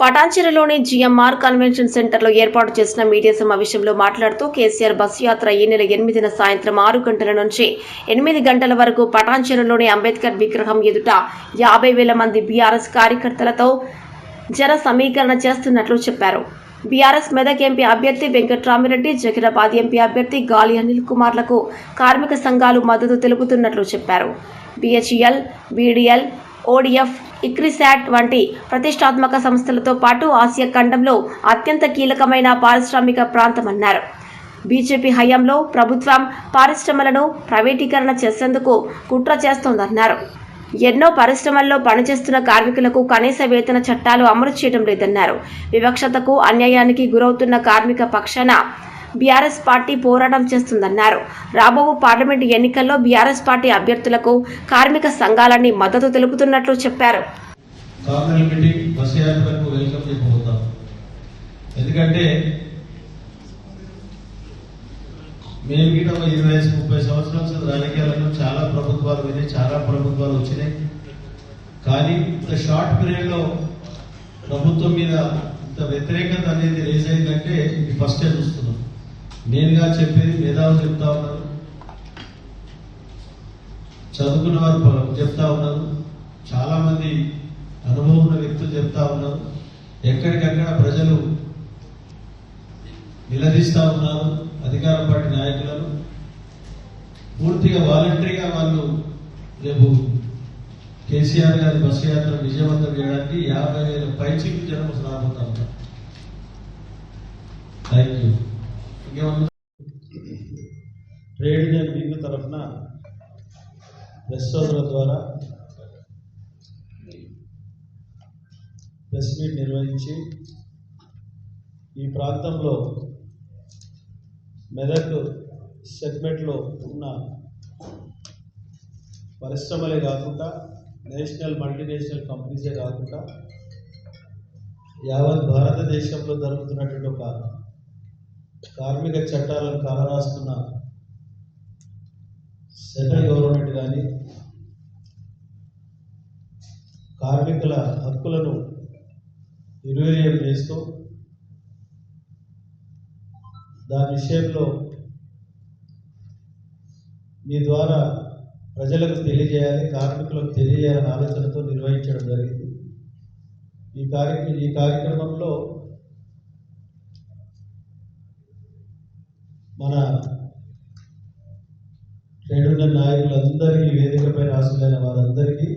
పటాన్చెరులోని GMR convention సెంటర్లో ఏర్పాటు చేసిన మీడియా సమావేశంలో మాట్లాడుతూ కేసీఆర్ బస్సు యాత్ర ఈ నెల ఎనిమిదిన సాయంత్రం ఆరు గంటల నుంచి ఎనిమిది గంటల వరకు పటాన్చెరులోని అంబేద్కర్ విగ్రహం ఎదుట యాభై వేల మంది బీఆర్ఎస్ కార్యకర్తలతో జన సమీకరణ చేస్తున్నట్లు చెప్పారు. బీఆర్ఎస్ మెదక్ ఎంపీ అభ్యర్థి వెంకట్రామిరెడ్డి జగిరాబాద్ ఎంపీ అభ్యర్థి గాలి అనిల్ కుమార్లకు కార్మిక సంఘాలు మద్దతు తెలుపుతున్నట్లు చెప్పారు. బీహెచ్ఎల్ బీడీఎల్ ఓడిఎఫ్ ఇక్రిసాట్ వంటి ప్రతిష్టాత్మక సంస్థలతో పాటు ఆసియా ఖండంలో అత్యంత కీలకమైన పారిశ్రామిక ప్రాంతమన్నారు. బీజేపీ హయాంలో ప్రభుత్వం పారిశ్రమలను ప్రైవేటీకరణ చేసేందుకు కుట్ర చేస్తోందన్నారు. ఎన్నో పరిశ్రమల్లో పనిచేస్తున్న కార్మికులకు కనీస వేతన చట్టాలు అమలు చేయడం లేదన్నారు. వివక్షతకు అన్యాయానికి గురవుతున్న కార్మిక పక్షాన బీఆర్ఎస్ పార్టీ పోరాటం చేస్తుందన్నారు. రాబో పార్లమెంటు ఎన్నికల్లో బీఆర్ఎస్ పార్టీ అభ్యర్థులకు కార్మిక సంఘాలన్నీ మద్దతు తెలుపుతున్నట్లు చెప్పారు. ఎందుకంటే మేము గిట ఇరవై ఐదు ముప్పై సంవత్సరాల రాజకీయాలలో చాలా ప్రభుత్వాలు విని చాలా ప్రభుత్వాలు వచ్చినాయి. కానీ ఇంత షార్ట్ పీరియడ్లో ప్రభుత్వం మీద ఇంత వ్యతిరేకత అనేది రేజ్ అయిందంటే ఇది ఫస్ట్ టైం నేనుగా చెప్పేది మేధావులు చెప్తా ఉన్నారు. చదువుకున్న వారు చెప్తా ఉన్నారు. చాలా మంది అనుభవం ఉన్న వ్యక్తులు చెప్తా ఉన్నారు. ఎక్కడికక్కడ ప్రజలు నిలదీస్తా ఉన్నారు అధికార పార్టీ నాయకులను. పూర్తిగా వాలంటరీగా వాళ్ళు రేపు కేసీఆర్ గారి బస్సు యాత్ర విజయవంతం చేయడానికి యాభై వేల పైచికి జనం రాబోతా ఉన్నారు. Thank you. Trade union wing తరఫున ప్రెస్ సోదరుల ద్వారా ప్రెస్ మీట్ నిర్వహించి ఈ ప్రాంతంలో మెదక్ సెగ్మెంట్లో ఉన్న పరిశ్రమలే కాకుండా నేషనల్ మల్టీనేషనల్ కంపెనీసే కాకుండా యావత్ భారతదేశంలో జరుగుతున్నటువంటి ఒక కార్మిక చట్టాలను కాలరాస్తున్న సెంట్రల్ గవర్నమెంట్ కానీ కార్మికుల హక్కులను నిర్వీర్యం చేస్తూ దాని విషయంలో మీ ద్వారా ప్రజలకు తెలియజేయాలి కార్మికులకు తెలియజేయాలనే ఆలోచనతో నిర్వహించడం జరిగింది. ఈ కార్య ఈ కార్యక్రమంలో మన ట్రేడ్ నాయకులందరికీ వేదికపై రాసులైన వారందరికీ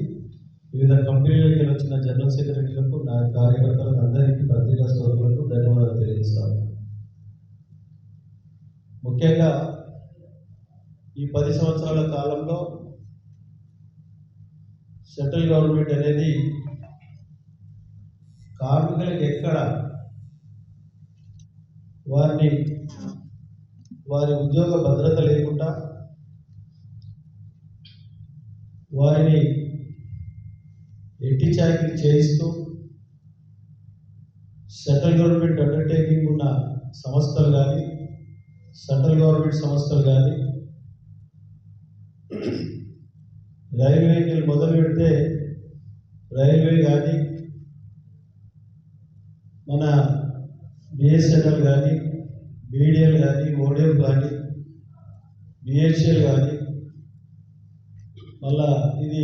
వివిధ కంపెనీలకు వచ్చిన జనరల్ సెక్రటరీలకు నా కార్యకర్తలకు అందరికీ పత్రికా సోదరులకు ధన్యవాదాలు తెలియజేస్తాను. ముఖ్యంగా ఈ పది సంవత్సరాల కాలంలో సెంట్రల్ గవర్నమెంట్ అనేది కార్మికులకు ఎక్కడ వారిని వారి ఉద్యోగ భద్రత లేకుండా వారిని ఎట్టి చాకరీ చేయిస్తూ సెంట్రల్ గవర్నమెంట్ అండర్టేకింగ్ ఉన్న సంస్థలు కానీ సెంట్రల్ గవర్నమెంట్ సంస్థలు కానీ రైల్వేకి మొదలు పెడితే రైల్వే కానీ మన బిఎస్ఎన్ఎల్ కానీ బీడిఎల్ కానీ ఓడిఎఫ్ కానీ బిహెచ్ఎల్ కానీ మళ్ళా ఇది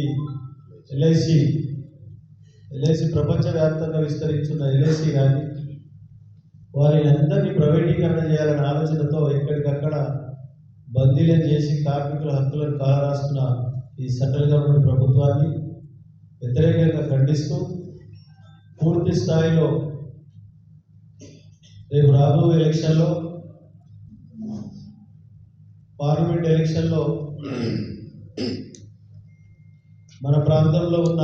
ఎల్ఐసి ఎల్ఐసి ప్రపంచవ్యాప్తంగా విస్తరించున్న ఎల్ఐసి కానీ వారిని అందరినీ ప్రైవేటీకరణ చేయాలనే ఆలోచనతో ఎక్కడికక్కడ బందీలను చేసి కార్మికుల హక్కులను కాలరాస్తున్న ఈ సెంట్రల్ గవర్నమెంట్ ప్రభుత్వాన్ని వ్యతిరేకంగా ఖండిస్తూ పూర్తి స్థాయిలో రేపు రాబోయే ఎలక్షన్లో పార్లమెంట్ ఎలక్షన్లో మన ప్రాంతంలో ఉన్న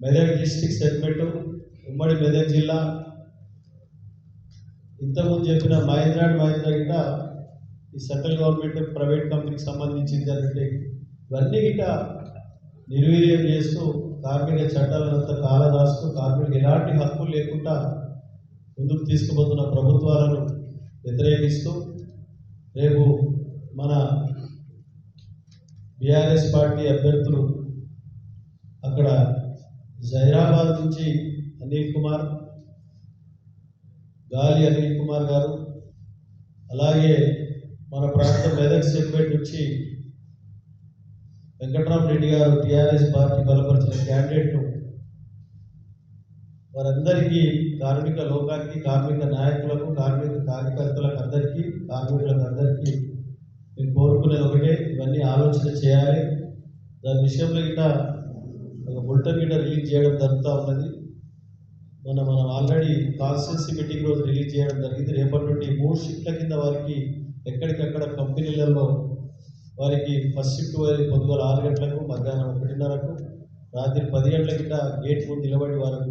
మెదక్ డిస్టిక్ సెగ్మెంట్ ఉమ్మడి మెదక్ జిల్లా. ఇంతకుముందు చెప్పిన మహేంద్ర అండ్ మహేంద్ర గిట ఈ సెంట్రల్ గవర్నమెంట్ ప్రైవేట్ కంపెనీకి సంబంధించింది అంటే ఇవన్నీ గిట నిర్వీర్యం చేస్తూ కార్మిక చట్టాలను కాల రాస్తూ కార్మికులకు ఎలాంటి హక్కులు లేకుండా ముందుకు తీసుకుపోతున్న ప్రభుత్వాలను వ్యతిరేకిస్తూ రేపు మన బీఆర్ఎస్ పార్టీ అభ్యర్థులు అక్కడ జైరాబాద్ నుంచి అనిల్ కుమార్ గాలి అనిల్ కుమార్ గారు అలాగే మన ప్రాంతం మెదక్ సెగ్మెంట్ నుంచి వెంకటరామరెడ్డి గారు టీఆర్ఎస్ పార్టీ బలపరిచిన క్యాండిడేట్ను వారందరికీ కార్మిక లోకానికి కార్మిక నాయకులకు కార్మిక కార్యకర్తలకు అందరికీ కార్మికులకు అందరికీ నేను కోరుకునేది ఒకటే ఇవన్నీ ఆలోచన చేయాలి. దాని విషయంలో గిట్ట ఒక బుల్టన్ గిట్ట రిలీజ్ చేయడం జరుగుతూ ఉన్నది. మన మనం ఆల్రెడీ కాన్స్టిట్యూన్సీ మీటింగ్ రోజు రిలీజ్ చేయడం జరిగింది. రేపటి నుండి మూడు షిఫ్ట్ల కింద వారికి ఎక్కడికక్కడ కంపెనీలలో వారికి ఫస్ట్ షిఫ్ట్ వారికి పొద్దుగల ఆరు గంటలకు మధ్యాహ్నం ఒకటిన్నరకు రాత్రి పది గంటల కింద గేట్ ముందు నిలబడి వారికి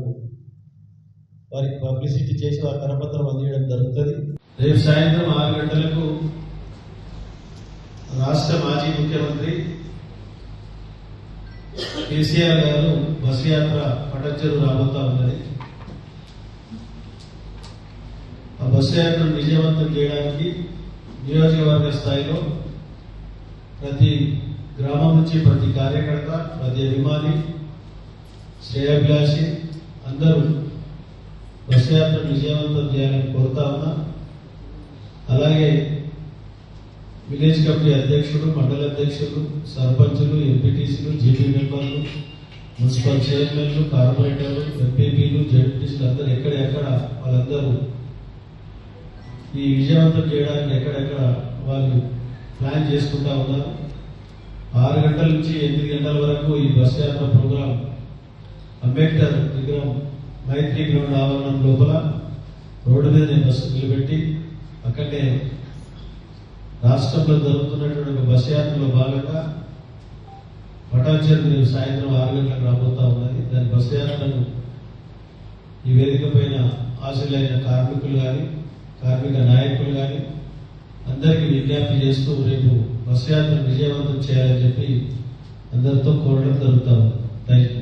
వారికి పబ్లిసిటీ చేసి వారి కరపత్రం అందించడం జరుగుతుంది. రేపు సాయంత్రం ఆరు గంటలకు రాష్ట్ర మాజీ ముఖ్యమంత్రి కేసీఆర్ గారు బస్ యాత్ర పటంచెరు రాబోతా ఉన్నది. ఆ బస్సు యాత్రను విజయవంతం చేయడానికి నియోజకవర్గ స్థాయిలో ప్రతి గ్రామం నుంచి ప్రతి కార్యకర్త ప్రతి అభిమాని శ్రేయాభిలాషి అందరూ బస్సు యాత్రను విజయవంతం చేయాలని కోరుతా ఉన్నా. అలాగే విలేజ్ కమిటీ అధ్యక్షుడు మండల అధ్యక్షులు సర్పంచులు ఎంపీటీసీలు జీపీ మెంబర్లు మున్సిపల్ చైర్మన్లు కార్పొరేటర్లు ఎంపీపీలు జడ్పీసీలు అందరూ ఎక్కడెక్కడ వాళ్ళందరూ ఈ విజయవంతం చేయడానికి ఎక్కడెక్కడ వాళ్ళు ప్లాన్ చేసుకుంటా ఉన్నారు. ఆరు గంటల నుంచి ఎనిమిది గంటల వరకు ఈ బస్ యాత్ర ప్రోగ్రాం అంబేద్కర్ విగ్రహం మైత్రి గ్రౌండ్ ఆవరణం లోపల రోడ్డు మీద నేను బస్సు నిలబెట్టి అక్కడే రాష్ట్రంలో జరుగుతున్నటువంటి ఒక బస్ యాత్రలో భాగంగా పటాచార్య రేపు సాయంత్రం ఆరు గంటలకు రాబోతా ఉన్నది. దాని బస్ యాత్రను ఈ వేదిక పైన ఆశలైన కార్మికులు కానీ కార్మిక నాయకులు కానీ అందరికీ విజ్ఞప్తి చేస్తూ రేపు బస్ యాత్ర విజయవంతం చేయాలని చెప్పి అందరితో కోరడం జరుగుతాం థ్యాంక్ యూ